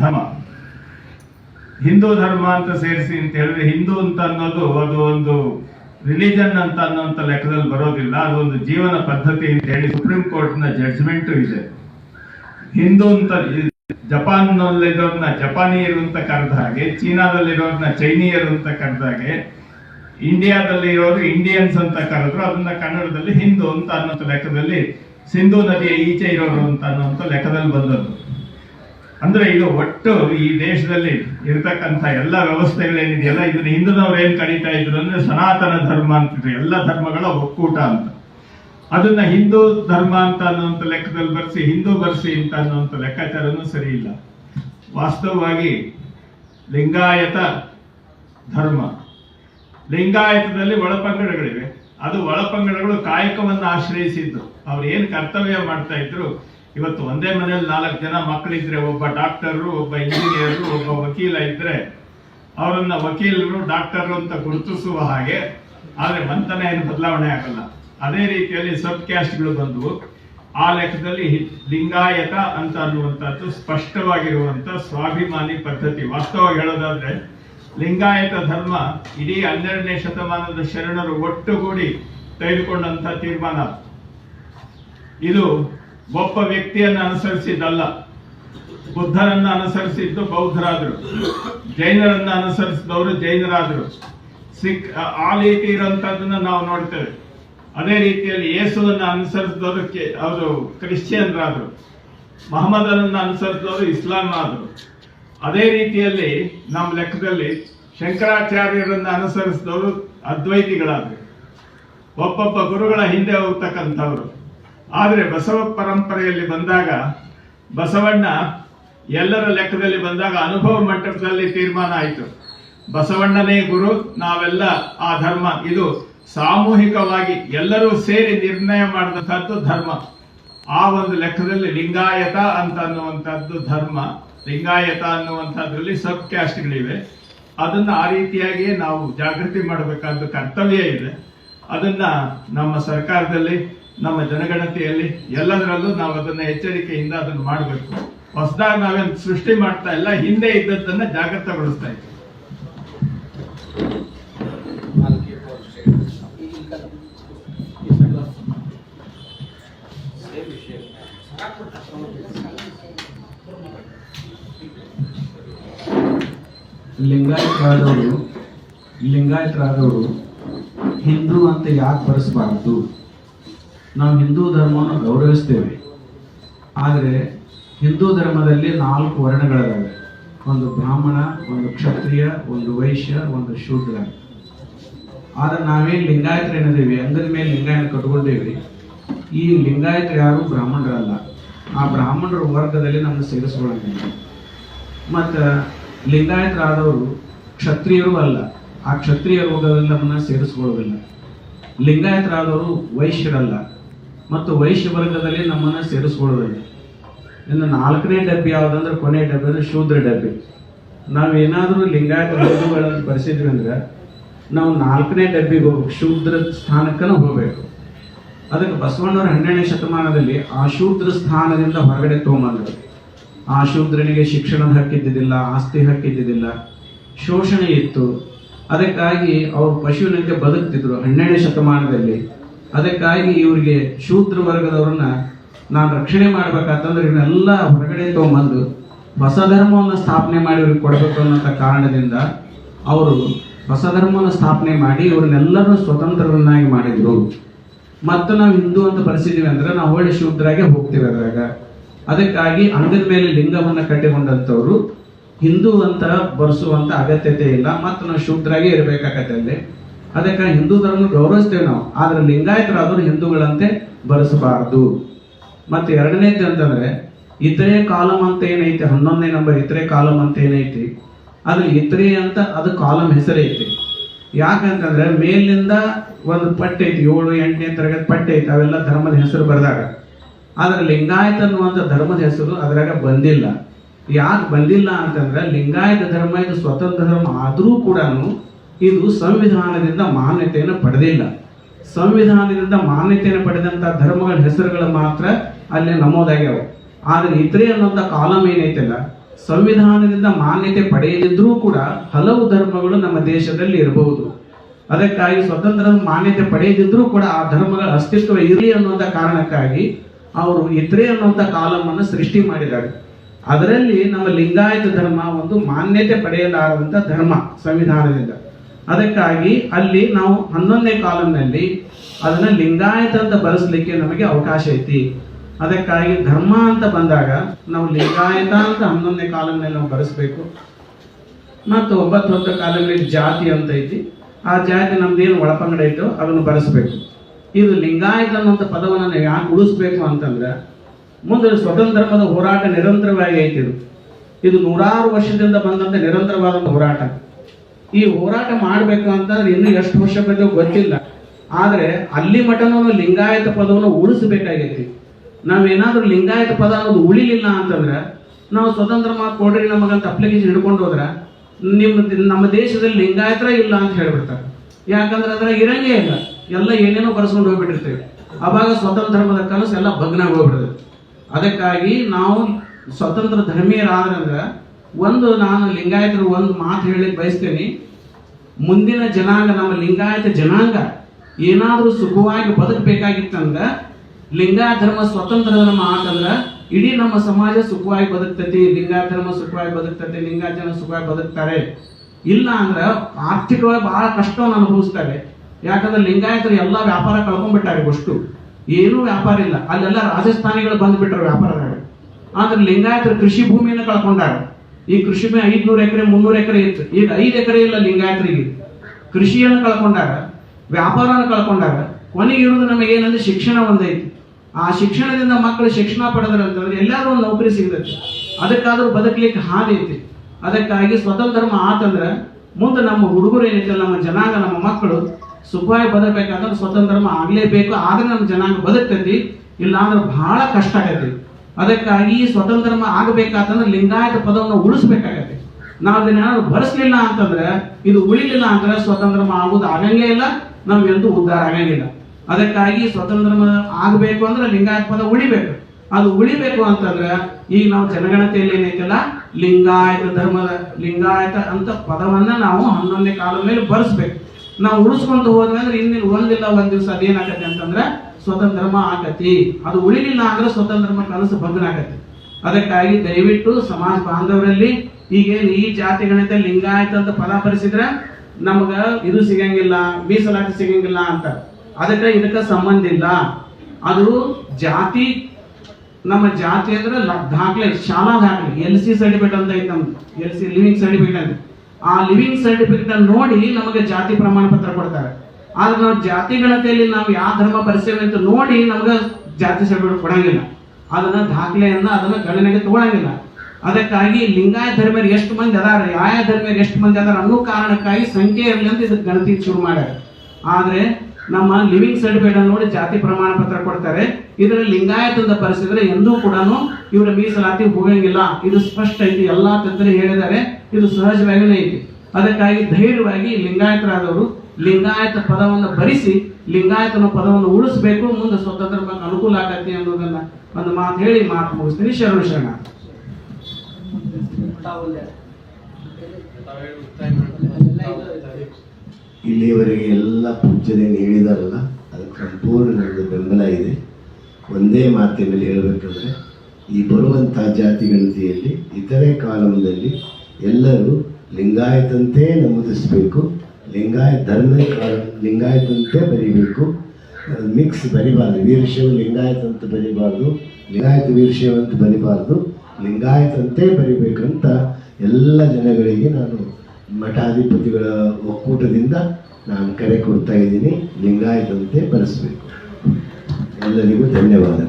ಧರ್ಮ. ಹಿಂದೂ ಧರ್ಮ ಅಂತ ಸೇರಿಸಿ ಅಂತ ಹೇಳಿದ್ರೆ ಹಿಂದೂ ಅಂತ ಅನ್ನೋದು ಅದು ಒಂದು ರಿಲಿಜನ್ ಅಂತ ಅನ್ನೋಂಥ ಲೆಕ್ಕದಲ್ಲಿ ಬರೋದಿಲ್ಲ. ಅದು ಒಂದು ಜೀವನ ಪದ್ಧತಿ ಅಂತ ಹೇಳಿ ಸುಪ್ರೀಂ ಕೋರ್ಟ್ನ ಜಡ್ಜ್ಮೆಂಟ್ ಇದೆ. ಹಿಂದೂ ಅಂತ ಜಪಾನ್ನಲ್ಲಿರೋರ್ನ ಜಪಾನಿಯರು ಅಂತ ಕರೆದ ಹಾಗೆ, ಚೀನಾದಲ್ಲಿರೋರ್ನ ಚೈನೀಯರು ಅಂತ ಕರೆದ ಹಾಗೆ, ಇಂಡಿಯಾದಲ್ಲಿ ಇರೋರು ಇಂಡಿಯನ್ಸ್ ಅಂತ ಕರೆದ್ರು, ಅದನ್ನ ಕನ್ನಡದಲ್ಲಿ ಹಿಂದೂ ಅಂತ ಅನ್ನೋ ಲೆಕ್ಕದಲ್ಲಿ ಸಿಂಧೂ ನದಿಯ ಈಚೆ ಇರೋರು ಅಂತ ಅನ್ನೋಂಥ ಲೆಕ್ಕದಲ್ಲಿ ಬಂದದ್ದು. ಅಂದ್ರೆ ಇದು ಒಟ್ಟು ಈ ದೇಶದಲ್ಲಿ ಇರತಕ್ಕಂಥ ಎಲ್ಲ ವ್ಯವಸ್ಥೆಗಳೇನಿದೆಯಲ್ಲ, ಇದನ್ನ ಹಿಂದಿನವ್ರು ಏನ್ ಕರೀತಾ ಇದ್ರು ಅಂದ್ರೆ ಸನಾತನ ಧರ್ಮ ಅಂತಿದ್ರು ಎಲ್ಲ ಧರ್ಮಗಳ ಒಕ್ಕೂಟ ಅಂತ. ಅದನ್ನ ಹಿಂದೂ ಧರ್ಮ ಅಂತ ಅನ್ನುವಂಥ ಲೆಕ್ಕದಲ್ಲಿ ಬರ್ಸಿ, ಹಿಂದೂ ಬರ್ಸಿ ಅಂತ ಅನ್ನುವಂಥ ಲೆಕ್ಕಾಚಾರನೂ ಸರಿ ಇಲ್ಲ. ವಾಸ್ತವವಾಗಿ ಲಿಂಗಾಯತ ಧರ್ಮ. ಲಿಂಗಾಯತದಲ್ಲಿ ಒಳಪಂಗಡಗಳಿವೆ. ಅದು ಒಳಪಂಗಡಗಳು ಕಾಯಕವನ್ನು ಆಶ್ರಯಿಸಿದ್ದು. ಅವ್ರು ಏನು ಕರ್ತವ್ಯ ಮಾಡ್ತಾ ಇದ್ರು? ಇವತ್ತು ಒಂದೇ ಮನೇಲಿ ನಾಲ್ಕು ಜನ ಮಕ್ಕಳಿದ್ರೆ, ಒಬ್ಬ ಡಾಕ್ಟರು, ಒಬ್ಬ ಇಂಜಿನಿಯರ್, ಒಬ್ಬ ವಕೀಲ ಇದ್ರೆ, ಅವರನ್ನ ವಕೀಲರು, ಡಾಕ್ಟರ್ ಅಂತ ಗುರುತಿಸುವ ಹಾಗೆ, ಆದ್ರೆ ಮಂತನ ಏನು ಬದಲಾವಣೆ ಆಗಲ್ಲ. ಅದೇ ರೀತಿಯಲ್ಲಿ ಸಬ್ ಕ್ಯಾಸ್ಟ್ಗಳು ಬಂದವು. ಆ ಲೆಕ್ಕದಲ್ಲಿ ಲಿಂಗಾಯತ ಅಂತ ಅನ್ನುವಂಥದ್ದು ಸ್ಪಷ್ಟವಾಗಿರುವಂತ ಸ್ವಾಭಿಮಾನಿ ಪದ್ಧತಿ. ವಾಸ್ತವವಾಗಿ ಹೇಳೋದಾದ್ರೆ, ಲಿಂಗಾಯತ ಧರ್ಮ ಇಡೀ ಹನ್ನೆರಡನೇ ಶತಮಾನದ ಶರಣರು ಒಟ್ಟುಗೂಡಿ ತೆಗೆದುಕೊಂಡಂಥ ತೀರ್ಮಾನ. ಇದು ಒಬ್ಬ ವ್ಯಕ್ತಿಯನ್ನು ಅನುಸರಿಸಿದ್ದಲ್ಲ. ಬುದ್ಧರನ್ನು ಅನುಸರಿಸಿದ್ದು ಬೌದ್ಧರಾದರು. ಜೈನರನ್ನು ಅನುಸರಿಸಿದವರು ಜೈನರಾದರು. ಸಿಖ್, ಆ- ರೀತಿ ಇರುವಂತದ್ದನ್ನ ನಾವು ನೋಡ್ತೇವೆ. ಅದೇ ರೀತಿಯಲ್ಲಿ ಯೇಸುವನ್ನು ಅನುಸರಿಸಿದವರು ಅವರು ಕ್ರಿಶ್ಚಿಯನ್ರಾದರು. ಮಹಮ್ಮದನನ್ನ ಅನುಸರಿಸಿದವರು ಇಸ್ಲಾಂ ಆದರು ಅದೇ ರೀತಿಯಲ್ಲಿ ನಮ್ಮ ಲೆಕ್ಕದಲ್ಲಿ ಶಂಕರಾಚಾರ್ಯರನ್ನು ಅನುಸರಿಸಿದವರು ಅದ್ವೈತಿಗಳಾದರು. ಒಬ್ಬೊಬ್ಬ ಗುರುಗಳ ಹಿಂದೆ ಹೋಗ್ತಕ್ಕಂಥವ್ರು. ಆದರೆ ಬಸವ ಪರಂಪರೆಯಲ್ಲಿ ಬಂದಾಗ ಬಸವಣ್ಣ ಎಲ್ಲರ ಲೆಕ್ಕದಲ್ಲಿ ಬಂದಾಗ ಅನುಭವ ಮಟ್ಟದಲ್ಲಿ ತೀರ್ಮಾನ ಆಯಿತು. ಬಸವಣ್ಣನೇ ಗುರು, ನಾವೆಲ್ಲ ಆ ಧರ್ಮ. ಇದು ಸಾಮೂಹಿಕವಾಗಿ ಎಲ್ಲರೂ ಸೇರಿ ನಿರ್ಣಯ ಮಾಡಿದಂಥದ್ದು ಧರ್ಮ. ಆ ಒಂದು ಲೆಕ್ಕದಲ್ಲಿ ಲಿಂಗಾಯತ ಅಂತ ಅನ್ನುವಂಥದ್ದು ಧರ್ಮ. ಲಿಂಗಾಯತ ಅನ್ನುವಂಥದ್ರಲ್ಲಿ ಸಬ್ ಕ್ಯಾಸ್ಟ್ಗಳಿವೆ ಅದನ್ನು ಆ ರೀತಿಯಾಗಿಯೇ ನಾವು ಜಾಗೃತಿ ಮಾಡಬೇಕಾದ ಕರ್ತವ್ಯ ಇದೆ. ಅದನ್ನ ನಮ್ಮ ಸರ್ಕಾರದಲ್ಲಿ, ನಮ್ಮ ಜನಗಣತಿಯಲ್ಲಿ ಎಲ್ಲದರಲ್ಲೂ ನಾವು ಅದನ್ನ ಎಚ್ಚರಿಕೆಯಿಂದ ಅದನ್ನು ಮಾಡಬೇಕು. ಹೊಸದಾಗಿ ನಾವೇನು ಸೃಷ್ಟಿ ಮಾಡ್ತಾ ಇಲ್ಲ, ಹಿಂದೆ ಇದ್ದದ್ದನ್ನ ಜಾಗೃತಗೊಳಿಸ್ತಾ ಇದ್ದೀವಿ ಲಿಂಗಾಯತರಾದವರು ಲಿಂಗಾಯತರಾದವರು ಹಿಂದೂ ಅಂತ ಯಾಕೆ ಬರೆಸಬಾರ್ದು? ನಾವು ಹಿಂದೂ ಧರ್ಮವನ್ನು ಗೌರವಿಸ್ತೇವೆ. ಆದರೆ ಹಿಂದೂ ಧರ್ಮದಲ್ಲಿ ನಾಲ್ಕು ವರ್ಣಗಳಿದ್ದಾವೆ ಒಂದು ಬ್ರಾಹ್ಮಣ, ಒಂದು ಕ್ಷತ್ರಿಯ, ಒಂದು ವೈಶ್ಯ, ಒಂದು ಶೂದ್ರ. ಆದರೆ ನಾವೇನು ಲಿಂಗಾಯತ ಏನಿದ್ದೀವಿ ಅಂಗದ ಮೇಲೆ ಲಿಂಗಾಯನ ಕಟ್ಕೊಂಡೇವಿ. ಈ ಲಿಂಗಾಯತ ಯಾರು ಬ್ರಾಹ್ಮಣರಲ್ಲ. ಆ ಬ್ರಾಹ್ಮಣರ ವರ್ಗದಲ್ಲಿ ನಮ್ಮನ್ನು ಸೇರಿಸ್ಕೊಳ್ಳೋದಿಲ್ಲ. ಮತ್ತು ಲಿಂಗಾಯತರಾದವರು ಕ್ಷತ್ರಿಯರು ಅಲ್ಲ. ಆ ಕ್ಷತ್ರಿಯ ರೋಗದಲ್ಲಿ ನಮ್ಮನ್ನ ಸೇರಿಸ್ಕೊಳ್ಳೋದಿಲ್ಲ. ಲಿಂಗಾಯತರಾದವರು ವೈಶ್ಯರಲ್ಲ. ಮತ್ತು ವೈಶ್ಯ ವರ್ಗದಲ್ಲಿ ನಮ್ಮನ್ನ ಸೇರಿಸ್ಕೊಳ್ಳೋದಿಲ್ಲ. ಇನ್ನು ನಾಲ್ಕನೇ ಡಬ್ಬಿ ಯಾವುದಂದ್ರೆ ಕೊನೆ ಡಬ್ಬಿ ಅಂದ್ರೆ ಶೂದ್ರ ಡಬ್ಬಿ. ನಾವೇನಾದರೂ ಲಿಂಗಾಯತ ರೋಗಗಳನ್ನು ಬರೆಸಿದ್ವಿ ಅಂದ್ರೆ ನಾವು ನಾಲ್ಕನೇ ಡಬ್ಬಿಗೆ ಹೋಗ್ಬೇಕು. ಶೂದ್ರ ಸ್ಥಾನಕ್ಕನ ಹೋಗಬೇಕು. ಅದಕ್ಕೆ ಬಸವಣ್ಣವ್ರ ಹನ್ನೆರಡನೇ ಶತಮಾನದಲ್ಲಿ ಆ ಶೂದ್ರ ಸ್ಥಾನದಿಂದ ಹೊರಗಡೆ ತೊಗೊಂಬಂದರು. ಆ ಶೂದ್ರನಿಗೆ ಶಿಕ್ಷಣದ ಹಕ್ಕಿದ್ದಿದ್ದಿಲ್ಲ ಆಸ್ತಿ ಹಕ್ಕಿದ್ದಿದ್ದಿಲ್ಲ ಶೋಷಣೆ ಇತ್ತು. ಅದಕ್ಕಾಗಿ ಅವರು ಪಶುವಿನಂತೆ ಬದುಕ್ತಿದ್ರು ಹನ್ನೆರಡನೇ ಶತಮಾನದಲ್ಲಿ. ಅದಕ್ಕಾಗಿ ಇವರಿಗೆ ಶೂದ್ರ ವರ್ಗದವ್ರನ್ನ ನಾನು ರಕ್ಷಣೆ ಮಾಡ್ಬೇಕಂತಂದ್ರೆ ಇವನ್ನೆಲ್ಲ ಹೊರಗಡೆ ತಗೊಂಬಂದು ಹೊಸ ಧರ್ಮವನ್ನು ಸ್ಥಾಪನೆ ಮಾಡಿ ಇವ್ರಿಗೆ ಕೊಡಬೇಕು ಅನ್ನೋಂಥ ಕಾರಣದಿಂದ ಅವರು ಹೊಸ ಧರ್ಮವನ್ನು ಸ್ಥಾಪನೆ ಮಾಡಿ ಇವ್ರನ್ನೆಲ್ಲರೂ ಸ್ವತಂತ್ರರನ್ನಾಗಿ ಮಾಡಿದ್ರು. ಮತ್ತು ನಾವು ಹಿಂದೂ ಅಂತ ಪರಿಸ್ಥಿತಿವಿ ಅಂದ್ರೆ ನಾವು ಒಳ್ಳೆ ಶೂದ್ರಾಗೆ ಹೋಗ್ತೀವಿ ಅದ್ರಾಗ. ಅದಕ್ಕಾಗಿ ಅಂಗದ ಮೇಲೆ ಲಿಂಗವನ್ನು ಕಟ್ಟಿಕೊಂಡಂಥವ್ರು ಹಿಂದೂ ಅಂತ ಬರೆಸುವಂತ ಅಗತ್ಯತೆ ಇಲ್ಲ, ಮತ್ತು ನಾವು ಶೂದ್ರಾಗೆ ಇರಬೇಕಾಗತ್ತೆ ಅಲ್ಲಿ. ಅದಕ್ಕೆ ಹಿಂದೂ ಧರ್ಮ ಗೌರವಿಸ್ತೇವೆ ನಾವು. ಆದ್ರೆ ಲಿಂಗಾಯತರಾದರೂ ಹಿಂದೂಗಳಂತೆ ಬರೆಸಬಾರದು. ಮತ್ತೆ ಎರಡನೇದು ಅಂತಂದ್ರೆ, ಇತರೆ ಕಾಲಮ್ ಅಂತ ಏನೈತಿ? ಹನ್ನೊಂದನೇ ನಂಬರ್ ಇತರೆ ಕಾಲಮ್ ಅಂತ ಏನೈತಿ? ಅದ್ರ ಇತರೆ ಅಂತ ಅದು ಕಾಲಮ್ ಹೆಸರೈತಿ ಯಾಕಂತಂದ್ರೆ ಮೇಲಿನಿಂದ ಒಂದು ಪಟ್ಟಿ ಐತಿ, ಏಳು, ಎಂಟನೇ ತರಗತಿ ಪಟ್ಟಿ ಐತಿ, ಅವೆಲ್ಲ ಧರ್ಮದ ಹೆಸರು ಬರೆದಾಗ. ಆದ್ರೆ ಲಿಂಗಾಯತ ಅನ್ನುವಂಥ ಧರ್ಮದ ಹೆಸರು ಅದ್ರಾಗ ಬಂದಿಲ್ಲ. ಯಾಕೆ ಬಂದಿಲ್ಲ ಅಂತಂದ್ರೆ ಲಿಂಗಾಯತ ಧರ್ಮ ಇದು ಸ್ವತಂತ್ರ ಧರ್ಮ ಆದರೂ ಕೂಡ ಇದು ಸಂವಿಧಾನದಿಂದ ಮಾನ್ಯತೆಯನ್ನು ಪಡೆದಿಲ್ಲ. ಸಂವಿಧಾನದಿಂದ ಮಾನ್ಯತೆಯನ್ನು ಪಡೆದಂತ ಧರ್ಮಗಳ ಹೆಸರುಗಳು ಮಾತ್ರ ಅಲ್ಲಿ ನಮೂದಾಗ್ಯಾವ. ಆದರೆ ಇತರೆ ಅನ್ನೋಂಥ ಕಾಲಂ ಏನೈತಲ್ಲ, ಸಂವಿಧಾನದಿಂದ ಮಾನ್ಯತೆ ಪಡೆಯದಿದ್ರೂ ಕೂಡ ಹಲವು ಧರ್ಮಗಳು ನಮ್ಮ ದೇಶದಲ್ಲಿ ಇರಬಹುದು. ಅದಕ್ಕಾಗಿ ಸ್ವತಂತ್ರ ಮಾನ್ಯತೆ ಪಡೆಯದಿದ್ರೂ ಕೂಡ ಆ ಧರ್ಮಗಳ ಅಸ್ತಿತ್ವ ಇರಲಿ ಅನ್ನುವಂಥ ಕಾರಣಕ್ಕಾಗಿ ಅವರು ಇತರೆ ಅನ್ನುವಂಥ ಕಾಲಮನ್ನು ಸೃಷ್ಟಿ ಮಾಡಿದ್ದಾರೆ. ಅದರಲ್ಲಿ ನಮ್ಮ ಲಿಂಗಾಯತ ಧರ್ಮ ಒಂದು ಮಾನ್ಯತೆ ಪಡೆಯಲಾರದಂಥ ಧರ್ಮ, ಸಂವಿಧಾನದಿಂದ. ಅದಕ್ಕಾಗಿ ಅಲ್ಲಿ ನಾವು ಹನ್ನೊಂದನೇ ಕಾಲಂನಲ್ಲಿ ಅದನ್ನ ಲಿಂಗಾಯತ ಅಂತ ಬರೆಸಲಿಕ್ಕೆ ನಮಗೆ ಅವಕಾಶ ಐತಿ. ಅದಕ್ಕಾಗಿ ಧರ್ಮ ಅಂತ ಬಂದಾಗ ನಾವು ಲಿಂಗಾಯತ ಅಂತ ಹನ್ನೊಂದನೇ ಕಾಲಂನಲ್ಲಿ ನಾವು ಬರೆಸ್ಬೇಕು ಮತ್ತು ಒಂಬತ್ತು ಹತ್ತು ಕಾಲಂನಲ್ಲಿ ಜಾತಿ ಅಂತ ಐತಿ. ಆ ಜಾತಿ ನಮ್ದೇನು ಒಳಪಂಗಡ ಐತೋ ಅದನ್ನು ಬರೆಸ್ಬೇಕು ಇದು ಲಿಂಗಾಯತ ಅನ್ನುವಂಥ ಪದವನ್ನು ನಾವು ಯಾಕೆ ಉಳಿಸ್ಬೇಕು ಅಂತಂದ್ರೆ ಮುಂದೆ ಸ್ವತಂತ್ರಮದ ಹೋರಾಟ ನಿರಂತರವಾಗಿ ಐತಿ ಇದು. ಇದು ನೂರಾರು ವರ್ಷದಿಂದ ಬಂದಂತ ನಿರಂತರವಾದಂಥ ಹೋರಾಟ. ಈ ಹೋರಾಟ ಮಾಡಬೇಕು ಅಂತಂದ್ರೆ ಇನ್ನೂ ಎಷ್ಟು ವರ್ಷ ಬೇಕು ಗೊತ್ತಿಲ್ಲ. ಆದರೆ ಅಲ್ಲಿ ಮಟನೂ ಲಿಂಗಾಯತ ಪದವನ್ನು ಉಳಿಸಬೇಕಾಗೈತಿ. ನಾವೇನಾದ್ರೂ ಲಿಂಗಾಯತ ಪದ ಅನ್ನೋದು ಉಳಿಲಿಲ್ಲ ಅಂತಂದ್ರೆ ನಾವು ಸ್ವತಂತ್ರ ಕೊಡ್ರಿ ನಮಗಂತ ಅಪ್ಲಿಕೇಶನ್ ಹಿಡ್ಕೊಂಡು ಹೋದ್ರೆ ನಿಮ್ಮ ನಮ್ಮ ದೇಶದಲ್ಲಿ ಲಿಂಗಾಯತರ ಇಲ್ಲ ಅಂತ ಹೇಳ್ಬಿಡ್ತಾರೆ. ಯಾಕಂದ್ರೆ ಅದ್ರಾಗ ಇರಂಗೇ ಇಲ್ಲ. ಎಲ್ಲ ಏನೇನೋ ಬರ್ಸ್ಕೊಂಡು ಹೋಗ್ಬಿಟ್ಟಿರ್ತೇವೆ. ಅವಾಗ ಸ್ವತಂತ್ರ ಧರ್ಮದ ಕನಸು ಎಲ್ಲ ಭಗ್ನಾಗಿ ಹೋಗ್ಬಿಡುತ್ತೆ. ಅದಕ್ಕಾಗಿ ನಾವು ಸ್ವತಂತ್ರ ಧರ್ಮೀಯರಾದ್ರಂದ್ರೆ ಒಂದು ನಾನು ಲಿಂಗಾಯತರು ಒಂದು ಮಾತು ಹೇಳಲಿಕ್ಕೆ ಬಯಸ್ತೇನೆ. ಮುಂದಿನ ಜನಾಂಗ ನಮ್ಮ ಲಿಂಗಾಯತ ಜನಾಂಗ ಏನಾದರೂ ಸುಖವಾಗಿ ಬದುಕಬೇಕಾಗಿತ್ತಂದ್ರೆ ಲಿಂಗಾಯ ಧರ್ಮ ಸ್ವತಂತ್ರ ಧರ್ಮ ಆತಂದ್ರ ಇಡೀ ನಮ್ಮ ಸಮಾಜ ಸುಖವಾಗಿ ಬದುಕ್ತತಿ ಲಿಂಗಾಯ ಧರ್ಮ ಸುಖವಾಗಿ ಬದುಕ್ತತಿ ಲಿಂಗಾಯ ಜನ ಸುಖವಾಗಿ ಬದುಕ್ತಾರೆ. ಇಲ್ಲ ಅಂದ್ರೆ ಆರ್ಥಿಕವಾಗಿ ಬಹಳ ಕಷ್ಟವನ್ನು ಅನುಭವಿಸ್ತಾರೆ. ಯಾಕಂದ್ರೆ ಲಿಂಗಾಯತರು ಎಲ್ಲ ವ್ಯಾಪಾರ ಕಳ್ಕೊಂಡ್ಬಿಟ್ಟಾರೆ ಅಷ್ಟು. ಏನೂ ವ್ಯಾಪಾರ ಇಲ್ಲ. ಅಲ್ಲೆಲ್ಲ ರಾಜಸ್ಥಾನಿಗಳು ಬಂದ್ಬಿಟ್ರು ವ್ಯಾಪಾರದಾಗ ಆದ್ರೆ ಲಿಂಗಾಯತರು ಕೃಷಿ ಭೂಮಿಯನ್ನು ಕಳ್ಕೊಂಡಾರ ಈ ಕೃಷಿ ಭೂಮಿ ಐದ್ನೂರು ಎಕರೆ, ಮುನ್ನೂರು ಎಕರೆ ಇತ್ತು. ಈಗ ಐದು ಎಕರೆ ಇಲ್ಲ ಲಿಂಗಾಯತರಿಗೆ. ಕೃಷಿಯನ್ನು ಕಳ್ಕೊಂಡಾರ ವ್ಯಾಪಾರವನ್ನು ಕಳ್ಕೊಂಡಾಗ, ಕೊನೆಗೆ ಇರುವುದು ನಮಗೆ ಏನಂದ್ರೆ ಶಿಕ್ಷಣ ಒಂದೈತಿ. ಆ ಶಿಕ್ಷಣದಿಂದ ಮಕ್ಕಳು ಶಿಕ್ಷಣ ಪಡೆದ್ರ ಅಂತಂದ್ರೆ ಎಲ್ಲಾದ್ರೂ ಒಂದು ನೌಕರಿ ಸಿಗ್ತೈತಿ ಅದಕ್ಕಾದ್ರೂ ಬದುಕಲಿಕ್ಕೆ ಹಾನಿ ಐತಿ. ಅದಕ್ಕಾಗಿ ಸ್ವತಂತ್ರ ಧರ್ಮ ಆತಂದ್ರೆ, ಮುಂದೆ ನಮ್ಮ ಹುಡುಗರು ಏನೈತೆ ನಮ್ಮ ಜನಾಂಗ, ನಮ್ಮ ಮಕ್ಕಳು ಸುಖವಾಗಿ ಬದಕಬೇಕಾದ್ರೆ ಸ್ವತಂತ್ರ ಆಗ್ಲೇಬೇಕು. ಆದ್ರೆ ನಮ್ಮ ಜನಾಂಗ ಬದುಕ್ತೈತಿ, ಇಲ್ಲಾಂದ್ರೆ ಬಹಳ ಕಷ್ಟ ಆಗೈತಿ ಅದಕ್ಕಾಗಿ ಸ್ವತಂತ್ರ ಧರ್ಮ ಆಗಬೇಕಾತಂದ್ರೆ ಲಿಂಗಾಯತ ಪದವನ್ನು ಉಳಿಸ್ಬೇಕಾಗತ್ತೆ. ನಾವು ಇದನ್ನೇನಾದ್ರು ಭರಿಸ್ಲಿಲ್ಲ ಅಂತಂದ್ರೆ, ಇದು ಉಳಿಲಿಲ್ಲ ಅಂದ್ರೆ ಸ್ವತಂತ್ರ ಆಗುದು ಆಗಂಗೇ ಇಲ್ಲ, ನಮ್ಗೆಂತೂ ಉದ್ಧಾರ ಆಗಂಗಿಲ್ಲ ಅದಕ್ಕಾಗಿ ಸ್ವತಂತ್ರ ಆಗಬೇಕು ಅಂದ್ರೆ ಲಿಂಗಾಯತ ಪದ ಉಳಿಬೇಕು. ಅದು ಉಳಿಬೇಕು ಅಂತಂದ್ರೆ ಈಗ ನಾವು ಜನಗಣತೆಯಲ್ಲಿ ಏನೈತಲ್ಲ, ಲಿಂಗಾಯತ ಧರ್ಮದ, ಲಿಂಗಾಯತ ಅಂತ ಪದವನ್ನ ನಾವು ಹನ್ನೊಂದನೇ ಕಾಲದ ಮೇಲೆ ಬರೆಸ್ಬೇಕು ನಾವು ಉಳಿಸ್ಕೊಂಡು ಹೋದ್ವಿ ಇನ್ನಿನ ಒಂದಿಲ್ಲ, ಒಂದ್ ದಿವಸ ಅದೇನಾಗತ್ತೆ ಅಂತಂದ್ರೆ ಸ್ವತಂತ್ರ ಧರ್ಮ ಆಗತಿ ಅದು ಉಳಿಲಿಲ್ಲ ಅಂದ್ರೆ ಸ್ವತಂತ್ರ ಕನಸು ಭಗ್ನ ಆಗತ್ತೆ ಅದಕ್ಕಾಗಿ ದಯವಿಟ್ಟು ಸಮಾಜ ಬಾಂಧವರಲ್ಲಿ ಈಗೇನು ಈ ಜಾತಿ ಗಣಿತ ಲಿಂಗಾಯತ ಅಂತ ಪದ ಪರಿಸಿದ್ರೆ ನಮಗ ಇದು ಸಿಗಂಗಿಲ್ಲ, ಮೀಸಲಾತಿ ಸಿಗಂಗಿಲ್ಲ ಅಂತ. ಅದಕ್ಕೆ ಇದಕ್ಕೆ ಸಂಬಂಧ ಇಲ್ಲ. ಅದು ಜಾತಿ, ನಮ್ಮ ಜಾತಿ ಅಂದ್ರೆ ದಾಖಲೆ ಶಾಲಾ ದಾಖಲೆ ಎಲ್ ಸಿ ಸರ್ಟಿಫಿಕೇಟ್ ಅಂತ ಐತೆ ನಮ್ದು. ಎಲ್ ಸಿ ಲಿವಿಂಗ್ ಸರ್ಟಿಫಿಕೇಟ್ ಅಂತ. ಆ ಲಿವಿಂಗ್ ಸರ್ಟಿಫಿಕೇಟ್ ಅನ್ನು ನೋಡಿ ನಮಗೆ ಜಾತಿ ಪ್ರಮಾಣ ಪತ್ರ ಕೊಡ್ತಾರೆ. ಆದ್ರೆ ನಾವು ಜಾತಿ ಗಣತೆಯಲ್ಲಿ ನಾವು ಯಾವ ಧರ್ಮ ಪರಿಸ್ಥಿತಿ ಅಂತ ನೋಡಿ ನಮ್ಗೆ ಜಾತಿ ಸರ್ಟಿಫಿಕೇಟ್ ಕೊಡಂಗಿಲ್ಲ. ಅದನ್ನ ದಾಖಲೆಯನ್ನ ಅದನ್ನ ಗಣನೆಗೆ ತಗೊಳಂಗಿಲ್ಲ. ಅದಕ್ಕಾಗಿ ಲಿಂಗಾಯತ ಧರ್ಮರಿಗೆ ಎಷ್ಟು ಮಂದಿ ಅದಾರ ಯಾವ ಧರ್ಮರಿಗೆ ಎಷ್ಟು ಮಂದಿ ಅದಾರ ಅನ್ನೋ ಕಾರಣಕ್ಕಾಗಿ ಸಂಖ್ಯೆ ಇರಲಿ ಅಂತ ಇದಕ್ಕೆ ಗಣತಿ ಶುರು ಮಾಡ್ಯಾರ. ಆದ್ರೆ ನಮ್ಮ ಲಿವಿಂಗ್ ಸರ್ಟಿಫಿಕೇಟ್ ಅನ್ನು ನೋಡಿ ಜಾತಿ ಪ್ರಮಾಣ ಪತ್ರ ಕೊಡ್ತಾರೆ. ಇದರಲ್ಲಿ ಲಿಂಗಾಯತದ ಅಂತ ಬರೆಸಿದ್ರೆ ಎಂದೂ ಕೂಡ ಇವರ ಮೀಸಲಾತಿ ಹೋಗಂಗಿಲ್ಲ. ಇದು ಸ್ಪಷ್ಟ ಐತಿ ಎಲ್ಲಾ ತಜ್ಞರು ಹೇಳಿದ್ದಾರೆ. ಇದು ಸಹಜವಾಗಿನೇ ಐತಿ. ಅದಕ್ಕಾಗಿ ಧೈರ್ಯವಾಗಿ ಲಿಂಗಾಯತರಾದವರು ಲಿಂಗಾಯತ ಪದವನ್ನು ಭರಿಸಿ ಲಿಂಗಾಯತನ ಪದವನ್ನು ಉಳಿಸಬೇಕು ಮುಂದೆ ಸ್ವತಂತ್ರ ಬಗ್ಗೆ ಅನುಕೂಲ ಆಗತ್ತೆ ಅನ್ನೋದನ್ನ ಒಂದು ಮಾತು ಹೇಳಿ ಮಾತು ಮುಗಿಸ್ತೀನಿ. ಶರಣ ಶರಣ. ಇಲ್ಲಿಯವರೆಗೆ ಎಲ್ಲ ಪೂಜ್ಯರೇನು ಹೇಳಿದಾರಲ್ಲ ಅದಕ್ಕೆ ಸಂಪೂರ್ಣ ನನಗೆ ಬೆಂಬಲ ಇದೆ. ಒಂದೇ ಮಾತಿನಲ್ಲಿ ಹೇಳಬೇಕಂದ್ರೆ, ಈ ಬರುವಂಥ ಜಾತಿ ಗಣತಿಯಲ್ಲಿ ಇತರೆ ಕಾಲಮದಲ್ಲಿ ಎಲ್ಲರೂ ಲಿಂಗಾಯತಂತೆ ನಮೂದಿಸಬೇಕು, ಲಿಂಗಾಯತ ಧರ್ಮ ಕಾಲ ಲಿಂಗಾಯತಂತೆ ಬರೀಬೇಕು. ಮಿಕ್ಸ್ ಬರಿಬಾರ್ದು. ವೀರಶೈವ ಲಿಂಗಾಯತ ಅಂತ ಬರಿಬಾರ್ದು, ಲಿಂಗಾಯತ ವೀರಶೈವ ಅಂತ ಬರಿಬಾರ್ದು, ಲಿಂಗಾಯತಂತೆ ಬರಿಬೇಕಂತ ಎಲ್ಲ ಜನಗಳಿಗೆ ನಾನು ಮಠಾಧಿಪತಿಗಳ ಒಕ್ಕೂಟದಿಂದ ನಾನು ಕರೆ ಕೊಡ್ತಾ ಇದ್ದೀನಿ. ಲಿಂಗಾಯತಂತೆ ಬರೆಸಬೇಕು. ಎಲ್ಲರಿಗೂ ಧನ್ಯವಾದ.